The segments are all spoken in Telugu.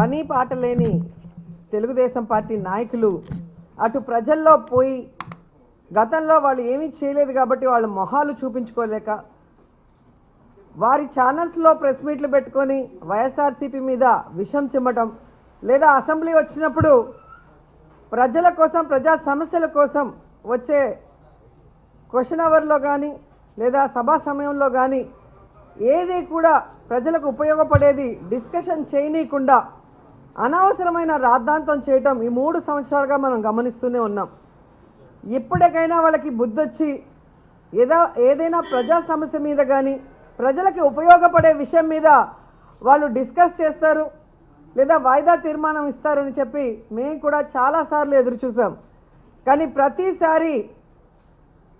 పని పాట లేని తెలుగుదేశం పార్టీ నాయకులు అటు ప్రజల్లో పోయి గతంలో వాళ్ళు ఏమీ చేయలేదు కాబట్టి వాళ్ళ మొహాలు చూపించుకోలేక వారి ఛానల్స్లో ప్రెస్ మీట్లు పెట్టుకొని వైఎస్ఆర్సీపీ మీద విషం చిమ్మటం లేదా అసెంబ్లీ వచ్చినప్పుడు ప్రజల కోసం ప్రజా సమస్యల కోసం వచ్చే క్వశ్చన్ అవర్లో కానీ లేదా సభా సమయంలో కానీ ఏది కూడా ప్రజలకు ఉపయోగపడేది డిస్కషన్ చేయనీయకుండా అనవసరమైన రాద్ధాంతం చేయటం ఈ మూడు సంవత్సరాలుగా మనం గమనిస్తూనే ఉన్నాం. ఇప్పటికైనా వాళ్ళకి బుద్ధొచ్చి ఏదో ఏదైనా ప్రజా సమస్య మీద కానీ ప్రజలకి ఉపయోగపడే విషయం మీద వాళ్ళు డిస్కస్ చేస్తారు లేదా వాయిదా తీర్మానం ఇస్తారని చెప్పి మేము కూడా చాలాసార్లు ఎదురు చూసాం. కానీ ప్రతిసారి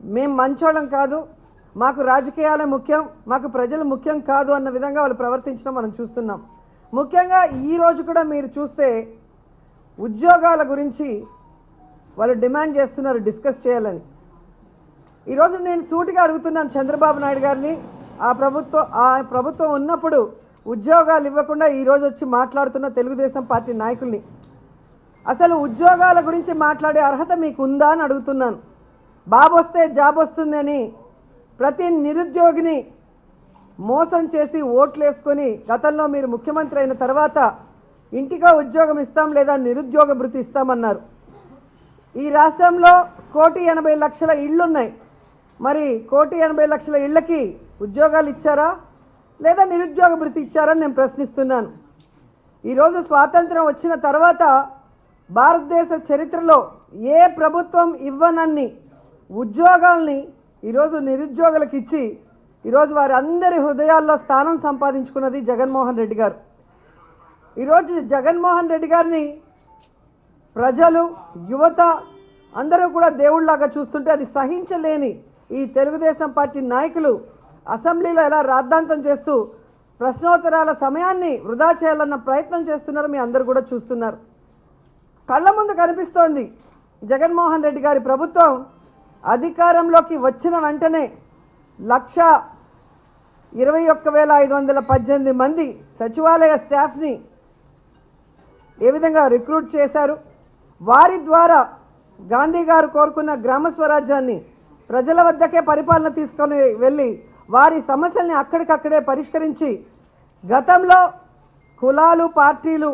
మేము మంచోళం కాదు మాకు రాజకీయాలే ముఖ్యం మాకు ప్రజలు ముఖ్యం కాదు అన్న విధంగా వాళ్ళు ప్రవర్తించడం మనం చూస్తున్నాం. ముఖ్యంగా ఈరోజు కూడా మీరు చూస్తే ఉద్యోగాల గురించి వాళ్ళు డిమాండ్ చేస్తున్నారు డిస్కస్ చేయాలని. ఈరోజు నేను సూటిగా అడుగుతున్నాను చంద్రబాబు నాయుడు గారిని. ఆ ప్రభుత్వం ఆ ప్రభుత్వం ఉన్నప్పుడు ఉద్యోగాలు ఇవ్వకుండా ఈరోజు వచ్చి మాట్లాడుతున్న తెలుగుదేశం పార్టీ నాయకుల్ని. అసలు ఉద్యోగాల గురించి మాట్లాడే అర్హత మీకు ఉందా అని అడుగుతున్నాను. బాబు వస్తే జాబ్ వస్తుందని ప్రతి నిరుద్యోగిని మోసం చేసి ఓట్లు వేసుకొని గతంలో మీరు ముఖ్యమంత్రి అయిన తర్వాత ఇంటిగా ఉద్యోగం ఇస్తాం లేదా నిరుద్యోగ భృతి ఇస్తామన్నారు. ఈ రాష్ట్రంలో కోటి ఎనభై లక్షల ఇళ్ళున్నాయి. మరి కోటి ఎనభై లక్షల ఇళ్ళకి ఉద్యోగాలు ఇచ్చారా? లేదా నిరుద్యోగ భృతి ఇచ్చారని నేను ప్రశ్నిస్తున్నాను. ఈరోజు స్వాతంత్రం వచ్చిన తర్వాత భారతదేశ చరిత్రలో ఏ ప్రభుత్వం ఇవ్వనన్ని ఉద్యోగాల్ని ఈరోజు నిరుద్యోగులకు ఇచ్చి ఈరోజు వారి అందరి హృదయాల్లో స్థానం సంపాదించుకున్నది జగన్మోహన్ రెడ్డి గారు. ఈరోజు జగన్మోహన్ రెడ్డి గారిని ప్రజలు యువత అందరూ కూడా దేవుళ్ళలాగా చూస్తుంటే అది సహించలేని ఈ తెలుగుదేశం పార్టీ నాయకులు అసెంబ్లీలో ఎలా రాద్ధాంతం చేస్తూ ప్రశ్నోత్తరాల సమయాన్ని వృధా చేయాలన్న ప్రయత్నం చేస్తున్నారు మీ అందరూ కూడా చూస్తున్నారు. కళ్ళ ముందు కనిపిస్తోంది జగన్మోహన్ రెడ్డి గారి ప్రభుత్వం అధికారంలోకి వచ్చిన వెంటనే లక్ష ఇరవై ఒక్క వేల ఐదు వందల పద్దెనిమిది మంది సచివాలయ స్టాఫ్ని ఏ విధంగా రిక్రూట్ చేశారు? వారి ద్వారా గాంధీ గారు కోరుకున్న గ్రామ స్వరాజ్యాన్ని ప్రజల వద్దకే పరిపాలన తీసుకొని వెళ్ళి వారి సమస్యల్ని అక్కడికక్కడే పరిష్కరించి గతంలో కులాలు పార్టీలు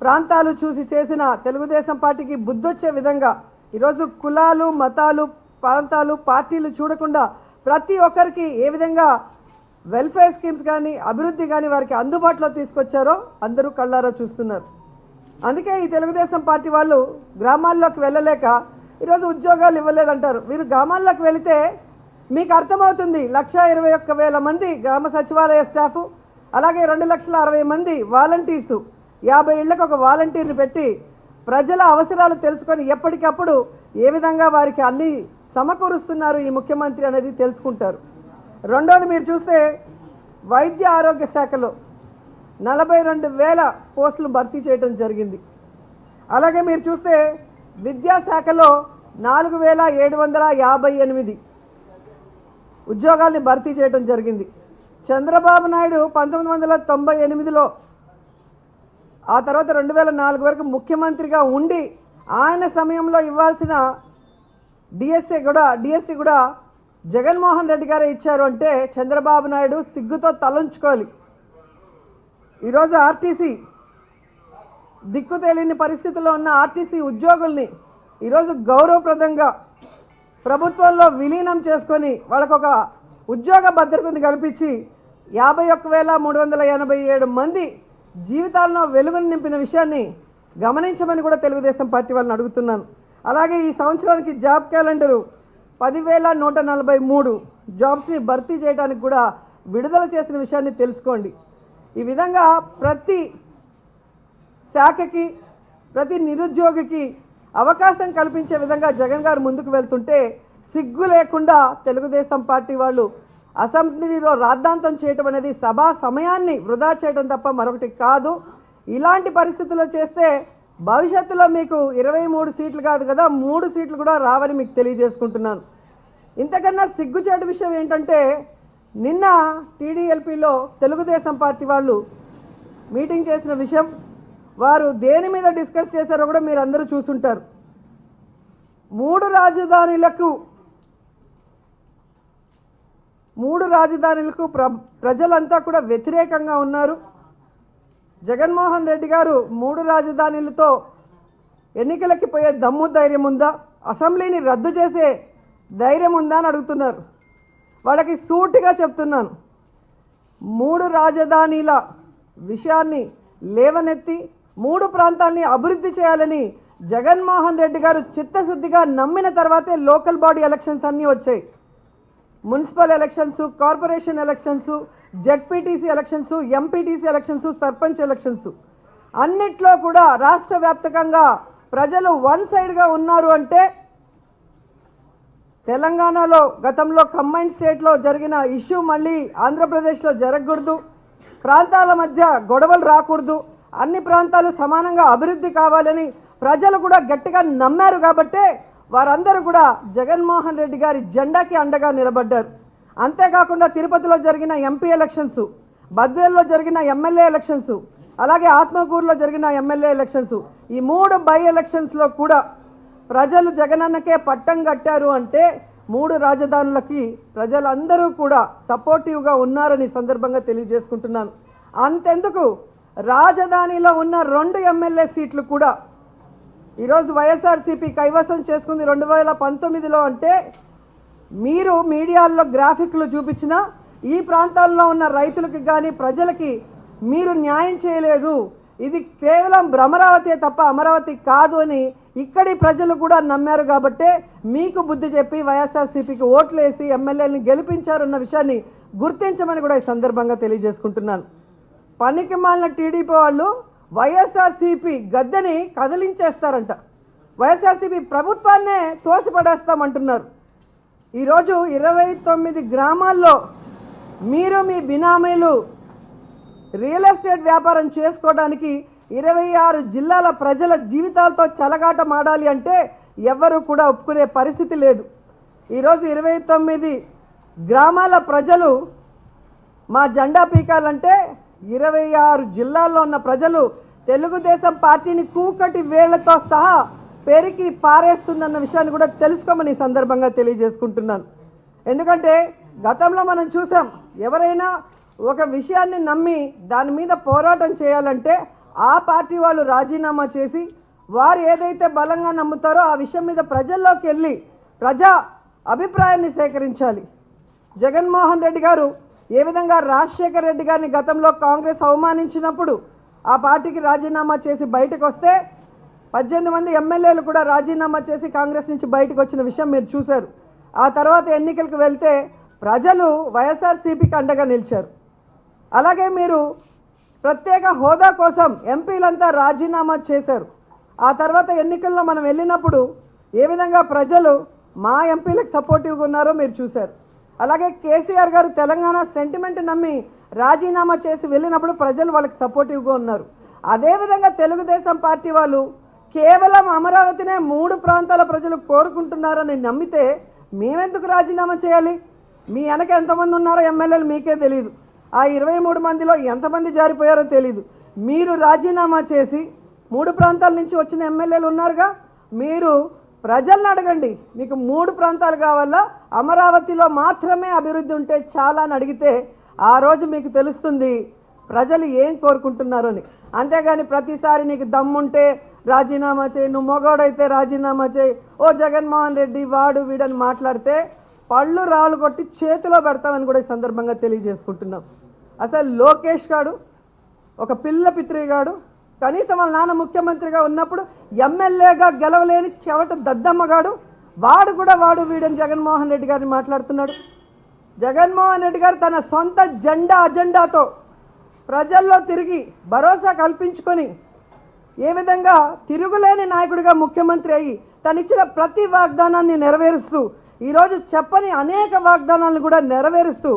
ప్రాంతాలు చూసి చేసిన తెలుగుదేశం పార్టీకి బుద్ధొచ్చే విధంగా ఈరోజు కులాలు మతాలు ప్రాంతాలు పార్టీలు చూడకుండా ప్రతి ఒక్కరికి ఏ విధంగా వెల్ఫేర్ స్కీమ్స్ కానీ అభివృద్ధి కానీ వారికి అందుబాటులో తీసుకొచ్చారో అందరూ కళ్ళారా చూస్తున్నారు. అందుకే ఈ తెలుగుదేశం పార్టీ వాళ్ళు గ్రామాల్లోకి వెళ్ళలేక ఈరోజు ఉద్యోగాలు ఇవ్వలేదంటారు. వీరు గ్రామాల్లోకి వెళితే మీకు అర్థమవుతుంది లక్ష ఇరవై ఒక్క వేల మంది గ్రామ సచివాలయ స్టాఫ్ అలాగే రెండు లక్షల అరవై మంది వాలంటీర్సు. యాభై ఏళ్ళకు ఒక వాలంటీర్ని పెట్టి ప్రజల అవసరాలు తెలుసుకొని ఎప్పటికప్పుడు ఏ విధంగా వారికి అన్ని సమకూరుస్తున్నారు ఈ ముఖ్యమంత్రి అనేది తెలుసుకుంటారు. రెండోది మీరు చూస్తే వైద్య ఆరోగ్య శాఖలో నలభై రెండు వేల పోస్టులు భర్తీ చేయడం జరిగింది. అలాగే మీరు చూస్తే విద్యాశాఖలో నాలుగు వేల ఏడు వందల యాభై ఎనిమిది ఉద్యోగాల్ని భర్తీ చేయడం జరిగింది. చంద్రబాబు నాయుడు పంతొమ్మిది వందల తొంభై ఎనిమిదిలో ఆ తర్వాత రెండు వేల నాలుగు వరకు ముఖ్యమంత్రిగా ఉండి ఆయన సమయంలో ఇవ్వాల్సిన డిఎస్సి కూడా డిఎస్సి కూడా జగన్మోహన్ రెడ్డి గారే ఇచ్చారు అంటే చంద్రబాబు నాయుడు సిగ్గుతో తలంచుకోవాలి. ఈరోజు ఆర్టీసీ దిక్కు తెలియని పరిస్థితుల్లో ఉన్న ఆర్టీసీ ఉద్యోగుల్ని ఈరోజు గౌరవప్రదంగా ప్రభుత్వంలో విలీనం చేసుకొని వాళ్ళకొక ఉద్యోగ భద్రతను కల్పించి యాభై ఒక్క వేల మూడు వందల ఎనభై ఏడు మంది జీవితాల్లో వెలుగును నింపిన విషయాన్ని గమనించమని కూడా తెలుగుదేశం పార్టీ వాళ్ళని అడుగుతున్నాను. అలాగే ఈ సంవత్సరానికి జాబ్ క్యాలెండరు పదివేల నూట నలభై మూడు జాబ్స్ని భర్తీ చేయడానికి కూడా విడుదల చేసిన విషయాన్ని తెలుసుకోండి. ఈ విధంగా ప్రతి శాఖకి ప్రతి నిరుద్యోగికి అవకాశం కల్పించే విధంగా జగన్ గారు ముందుకు వెళ్తుంటే సిగ్గు లేకుండా తెలుగుదేశం పార్టీ వాళ్ళు అసెంబ్లీలో రాద్ధాంతం చేయటం అనేది సభా సమయాన్ని వృధా చేయడం తప్ప మరొకటి కాదు. ఇలాంటి పరిస్థితుల్లో చేస్తే భవిష్యత్తులో మీకు ఇరవై మూడు సీట్లు కాదు కదా మూడు సీట్లు కూడా రావని మీకు తెలియజేసుకుంటున్నాను. ఇంతకన్నా సిగ్గుచేటు విషయం ఏంటంటే నిన్న టీడీఎల్పీలో తెలుగుదేశం పార్టీ వాళ్ళు మీటింగ్ చేసిన విషయం వారు దేని మీద డిస్కస్ చేశారో కూడా మీరు అందరూ చూసుంటారు. మూడు రాజధానులకు మూడు రాజధానులకు ప్ర ప్రజలంతా కూడా వ్యతిరేకంగా ఉన్నారు. జగన్మోహన్ రెడ్డి గారు మూడు రాజధానులతో ఎన్నికలకి పోయే దమ్ము ధైర్యం ఉందా? అసెంబ్లీని రద్దు చేసే ధైర్యం ఉందా అని అడుగుతున్నారు. వాళ్ళకి సూటిగా చెప్తున్నాను. మూడు రాజధానీల విషయాన్ని లేవనెత్తి మూడు ప్రాంతాల్ని అభివృద్ధి చేయాలని జగన్మోహన్ రెడ్డి గారు చిత్తశుద్ధిగా నమ్మిన తర్వాతే లోకల్ బాడీ ఎలక్షన్స్ అన్నీ వచ్చాయి. Municipal elections corporation elections ZPTC elections MPTC elections sarpanch elections. అన్నిట్లో కూడా రాష్ట్ర వ్యాప్తకంగా ప్రజలు వన్ సైడ్గా ఉన్నారు అంటే తెలంగాణలో గతంలో కంబైన్ స్టేట్లో జరిగిన ఇష్యూ మళ్ళీ ఆంధ్రప్రదేశ్లో జరగకూడదు. ప్రాంతాల మధ్య గొడవలు రాకూడదు. అన్ని ప్రాంతాలు సమానంగా అభివృద్ధి కావాలని ప్రజలు కూడా గట్టిగా నమ్మారు కాబట్టే వారందరూ కూడా జగన్మోహన్ రెడ్డి గారి జెండాకి అండగా నిలబడ్డారు. అంతేకాకుండా తిరుపతిలో జరిగిన ఎంపీ ఎలక్షన్స్ బద్వేల్లో జరిగిన ఎమ్మెల్యే ఎలక్షన్స్ అలాగే ఆత్మకూరులో జరిగిన ఎమ్మెల్యే ఎలక్షన్స్. ఈ మూడు బై ఎలక్షన్స్లో కూడా ప్రజలు జగనన్నకే పట్టం కట్టారు అంటే మూడు రాజధానులకి ప్రజలందరూ కూడా సపోర్టివ్గా ఉన్నారని సందర్భంగా తెలియజేసుకుంటున్నాను. అంతెందుకు? రాజధానిలో ఉన్న రెండు ఎమ్మెల్యే సీట్లు కూడా ఈరోజు వైఎస్ఆర్సీపీ కైవసం చేసుకుంది రెండు వేల పంతొమ్మిదిలో అంటే మీరు మీడియాల్లో గ్రాఫిక్లు చూపించిన ఈ ప్రాంతాల్లో ఉన్న రైతులకి కానీ ప్రజలకి మీరు న్యాయం చేయలేదు. ఇది కేవలం భ్రమరావతి తప్ప అమరావతి కాదు అని ఇక్కడి ప్రజలు కూడా నమ్మారు కాబట్టే మీకు బుద్ధి చెప్పి వైఎస్ఆర్సీపీకి ఓట్లు వేసి ఎమ్మెల్యేని గెలిపించారన్న విషయాన్ని గుర్తించమని కూడా ఈ సందర్భంగా తెలియజేసుకుంటున్నాను. పనికి మాలిన టీడీపీ వాళ్ళు వైఎస్ఆర్సీపీ గద్దెని కదిలించేస్తారంట. వైఎస్ఆర్సీపీ ప్రభుత్వాన్నే తోసిపడేస్తామంటున్నారు. ఈరోజు ఇరవై తొమ్మిది గ్రామాల్లో మీరు మీ బినామీలు రియల్ ఎస్టేట్ వ్యాపారం చేసుకోవడానికి ఇరవై ఆరు జిల్లాల ప్రజల జీవితాలతో చలగాటమాడాలి అంటే ఎవరు కూడా ఒప్పుకునే పరిస్థితి లేదు. ఈరోజు ఇరవై తొమ్మిది గ్రామాల ప్రజలు మా జెండా పీకాలంటే ఇరవై ఆరు జిల్లాల్లో ఉన్న ప్రజలు తెలుగుదేశం పార్టీని కూకటి వేళ్ళతో సహా పెరికి పారేస్తుందన్న విషయాన్ని కూడా తెలుసుకోమని ఈ సందర్భంగా తెలియజేసుకుంటున్నాను. ఎందుకంటే గతంలో మనం చూసాం ఎవరైనా ఒక విషయాన్ని నమ్మి దాని మీద పోరాటం చేయాలంటే ఆ పార్టీ వాళ్ళు రాజీనామా చేసి వారు ఏదైతే బలంగా నమ్ముతారో ఆ విషయం మీద ప్రజల్లోకి వెళ్ళి ప్రజా అభిప్రాయాన్ని సేకరించాలి. జగన్మోహన్ రెడ్డి గారు ఏ విధంగా రాజశేఖర రెడ్డి గారిని గతంలో కాంగ్రెస్ అవమానించినప్పుడు ఆ పార్టీకి రాజీనామా చేసి బయటకు వస్తే పద్దెనిమిది మంది ఎమ్మెల్యేలు కూడా రాజీనామా చేసి కాంగ్రెస్ నుంచి బయటకు వచ్చిన విషయం మీరు చూశారు. ఆ తర్వాత ఎన్నికలకు వెళ్తే ప్రజలు వైఎస్ఆర్సీపీకి అండగా నిలిచారు. అలాగే మీరు ప్రత్యేక హోదా కోసం ఎంపీలంతా రాజీనామా చేశారు. ఆ తర్వాత ఎన్నికల్లో మనం వెళ్ళినప్పుడు ఏ విధంగా ప్రజలు మా ఎంపీలకు సపోర్టివ్గా ఉన్నారో మీరు చూశారు. అలాగే కేసీఆర్ గారు తెలంగాణ సెంటిమెంట్ నమ్మి రాజీనామా చేసి వెళ్ళినప్పుడు ప్రజలు వాళ్ళకి సపోర్టివ్గా ఉన్నారు. అదేవిధంగా తెలుగుదేశం పార్టీ వాళ్ళు కేవలం అమరావతినే మూడు ప్రాంతాల ప్రజలు కోరుకుంటున్నారని నమ్మితే మేమెందుకు రాజీనామా చేయాలి? మీ వెనక ఎంతమంది ఉన్నారో ఎమ్మెల్యేలు మీకే తెలియదు ఆ ఇరవై మూడు మందిలో ఎంతమంది జారిపోయారో తెలియదు మీరు రాజీనామా చేసి మూడు ప్రాంతాల నుంచి వచ్చిన ఎమ్మెల్యేలు ఉన్నారుగా? మీరు ప్రజల్ని అడగండి. మీకు మూడు ప్రాంతాలు కావాలా? అమరావతిలో మాత్రమే అభివృద్ధి ఉంటే చాలా అని అడిగితే ఆ రోజు మీకు తెలుస్తుంది ప్రజలు ఏం కోరుకుంటున్నారు అని. అంతేగాని ప్రతిసారి నీకు దమ్ముంటే రాజీనామా చేయి నువ్వు మొగోడైతే రాజీనామా చేయి. ఓ జగన్మోహన్ రెడ్డి వాడు వీడని మాట్లాడితే పళ్ళు రాళ్ళు కొట్టి చేతిలో పెడతామని కూడా ఈ సందర్భంగా తెలియజేసుకుంటున్నాం. అసలు లోకేష్ గాడు ఒక పిల్ల పిత్రిగాడు కనీసం వాళ్ళ నాన్న ముఖ్యమంత్రిగా ఉన్నప్పుడు ఎమ్మెల్యేగా గెలవలేని చెవట దద్దమ్మగాడు వాడు కూడా వాడు వీడని జగన్మోహన్ రెడ్డి గారిని మాట్లాడుతున్నాడు. జగన్మోహన్ రెడ్డి గారు తన సొంత జెండా అజెండాతో ప్రజల్లో తిరిగి భరోసా కల్పించుకొని ఏ విధంగా తిరుగులేని నాయకుడిగా ముఖ్యమంత్రి అయ్యి తనిచ్చిన ప్రతి వాగ్దానాన్ని నెరవేరుస్తూ ఈరోజు చెప్పని అనేక వాగ్దానాలను కూడా నెరవేరుస్తూ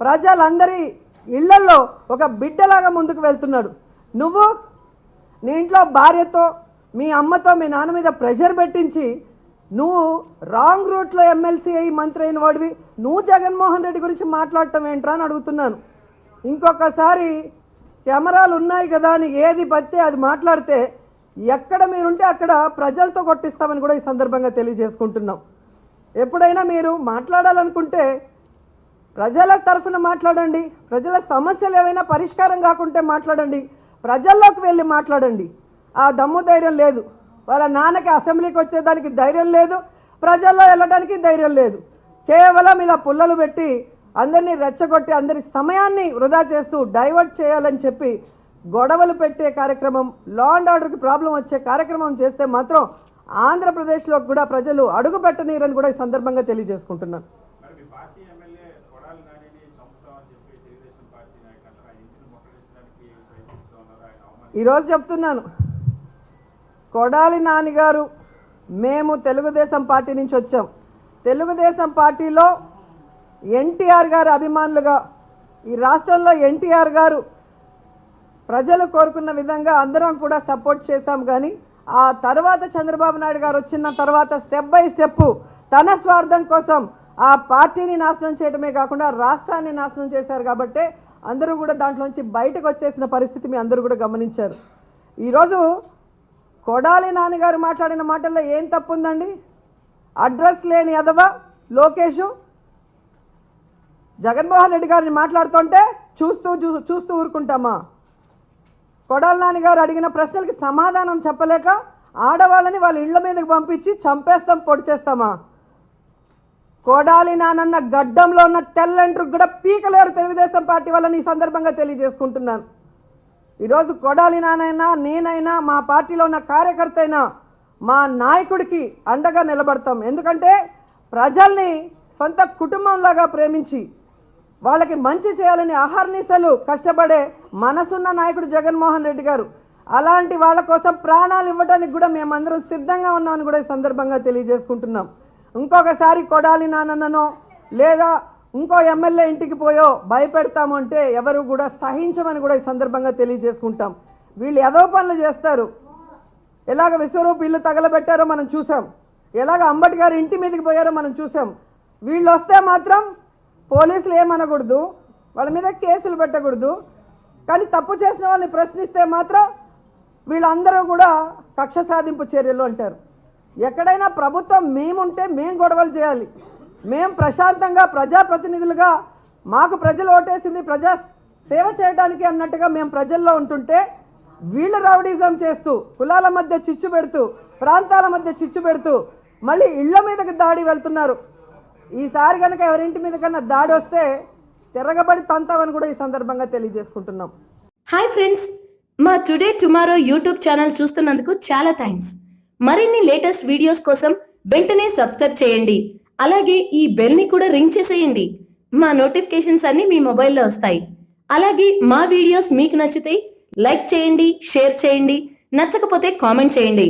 ప్రజలందరి ఇళ్ళల్లో ఒక బిడ్డలాగా ముందుకు వెళ్తున్నాడు. నువ్వు నీ ఇంట్లో భార్యతో మీ అమ్మతో మీ నాన్న మీద ప్రెషర్ పెట్టించి నువ్వు రాంగ్ రూట్లో ఎమ్మెల్సీ అయ్యి మంత్రి అయిన వాడివి. నువ్వు జగన్మోహన్ రెడ్డి గురించి మాట్లాడటం ఏంట్రా అని అడుగుతున్నాను. ఇంకొకసారి కెమెరాలు ఉన్నాయి కదా అని ఏది పడితే అది మాట్లాడితే ఎక్కడ మీరుంటే అక్కడ ప్రజలతో కొట్టిస్తామని కూడా ఈ సందర్భంగా తెలియజేసుకుంటున్నాం. ఎప్పుడైనా మీరు మాట్లాడాలనుకుంటే ప్రజల తరఫున మాట్లాడండి ప్రజల సమస్యలు ఏవైనా పరిష్కారం కాకుంటే మాట్లాడండి ప్రజల్లోకి వెళ్ళి మాట్లాడండి. ఆ దమ్ము ధైర్యం లేదు. వాళ్ళ నాన్నకి అసెంబ్లీకి వచ్చేదానికి ధైర్యం లేదు ప్రజల్లో వెళ్ళడానికి ధైర్యం లేదు. కేవలం ఇలా పుల్లలు పెట్టి అందరినీ రెచ్చగొట్టి అందరి సమయాన్ని వృధా చేస్తూ డైవర్ట్ చేయాలని చెప్పి గొడవలు పెట్టే కార్యక్రమం లా అండ్ ఆర్డర్కి ప్రాబ్లం వచ్చే కార్యక్రమం చేస్తే మాత్రం ఆంధ్రప్రదేశ్లో కూడా ప్రజలు అడుగు పెట్టనీరని కూడా ఈ సందర్భంగా తెలియజేసుకుంటున్నాను. ఈరోజు చెప్తున్నాను. కొడాలి నాన్నగారు మేము తెలుగుదేశం పార్టీ నుంచి వచ్చాం. తెలుగుదేశం పార్టీలో ఎన్టీఆర్ గారు అభిమానులుగా ఈ రాష్ట్రంలో ఎన్టీఆర్ గారు ప్రజలు కోరుకున్న విధంగా అందరం కూడా సపోర్ట్ చేశాం కానీ ఆ తర్వాత చంద్రబాబు నాయుడు గారు వచ్చిన తర్వాత స్టెప్ బై స్టెప్ తన స్వార్థం కోసం ఆ పార్టీని నాశనం చేయడమే కాకుండా రాష్ట్రాన్ని నాశనం చేశారు కాబట్టి అందరూ కూడా దాంట్లోంచి బయటకు వచ్చేసిన పరిస్థితి మీ అందరూ కూడా గమనించారు. ఈరోజు కొడాలి నాన్నగారు మాట్లాడిన మాటల్లో ఏం తప్పు ఉందండి అడ్రస్ లేని ఎదవ లోకేషు? జగన్మోహన్ రెడ్డి గారిని మాట్లాడుతుంటే చూస్తూ చూ- చూస్తూ ఊరుకుంటామా? కొడాల నాన్నగారు గారు అడిగిన ప్రశ్నలకి సమాధానం చెప్పలేక ఆడవాళ్ళని వాళ్ళ ఇళ్ళ మీదకి పంపించి చంపేస్తాం పొడి చేస్తామా? కొడాలి నానన్న గడ్డంలో ఉన్న తెల్లంట్రుకు కూడా పీకలేరు తెలుగుదేశం పార్టీ వాళ్ళని ఈ సందర్భంగా తెలియజేసుకుంటున్నాను. ఈరోజు కొడాలి నానైనా నేనైనా మా పార్టీలో ఉన్న కార్యకర్త అయినా మా నాయకుడికి అండగా నిలబడతాం. ఎందుకంటే ప్రజల్ని సొంత కుటుంబంలాగా ప్రేమించి వాళ్ళకి మంచి చేయాలని అహర్నిశలు కష్టపడే మనసున్న నాయకుడు జగన్మోహన్ రెడ్డి గారు. అలాంటి వాళ్ళ కోసం ప్రాణాలు ఇవ్వడానికి కూడా మేమందరం సిద్ధంగా ఉన్నామని కూడా ఈ సందర్భంగా తెలియజేసుకుంటున్నాం. ఇంకొకసారి కొడాలి నానన్ననో లేదా ఇంకో ఎమ్మెల్యే ఇంటికి పోయో భయపెడతాము అంటే ఎవరు కూడా సహించమని కూడా ఈ సందర్భంగా తెలియజేసుకుంటాం. వీళ్ళు ఏదో పనులు చేస్తారు. ఎలాగ విశ్వరూప్ ఇల్లు తగలబెట్టారో మనం చూసాం. ఎలాగ అంబటి గారు ఇంటి మీదకి పోయారో మనం చూసాం. వీళ్ళు వస్తే మాత్రం పోలీసులు ఏమనకూడదు వాళ్ళ మీద కేసులు పెట్టకూడదు. కానీ తప్పు చేసిన వాళ్ళని ప్రశ్నిస్తే మాత్రం వీళ్ళందరూ కూడా కక్ష సాధింపు చర్యలు అంటారు. ఎక్కడైనా ప్రభుత్వం మేముంటే మేము గొడవలు చేయాలి. మేము ప్రశాంతంగా ప్రజాప్రతినిధులుగా మాకు ప్రజలు ఓటేసింది ప్రజా సేవ చేయడానికి అన్నట్టుగా మేము ప్రజల్లో ఉంటుంటే వీళ్ళు రౌడీజం చేస్తూ కులాల మధ్య చిచ్చు పెడుతూ ప్రాంతాల మధ్య చిచ్చు పెడుతూ మళ్ళీ ఇళ్ళ మీదకి దాడి వెళ్తున్నారు. ఈసారి కనుక ఎవరింటి మీద కన్నా దాడి వస్తే తిరగబడి తంతామని కూడా ఈ సందర్భంగా తెలియజేసుకుంటున్నాం. హాయ్ ఫ్రెండ్స్ మా టుడే టుమారో యూట్యూబ్ ఛానల్ చూస్తున్నందుకు చాలా థ్యాంక్స్ మరిన్ని లేటెస్ట్ వీడియోస్ కోసం వెంటనే సబ్స్క్రైబ్ చేయండి. అలాగే ఈ బెల్ని కూడా రింగ్ చేసేయండి. మా నోటిఫికేషన్స్ అన్ని మీ మొబైల్లో వస్తాయి. అలాగే మా వీడియోస్ మీకు నచ్చితే లైక్ చేయండి షేర్ చేయండి నచ్చకపోతే కామెంట్ చేయండి.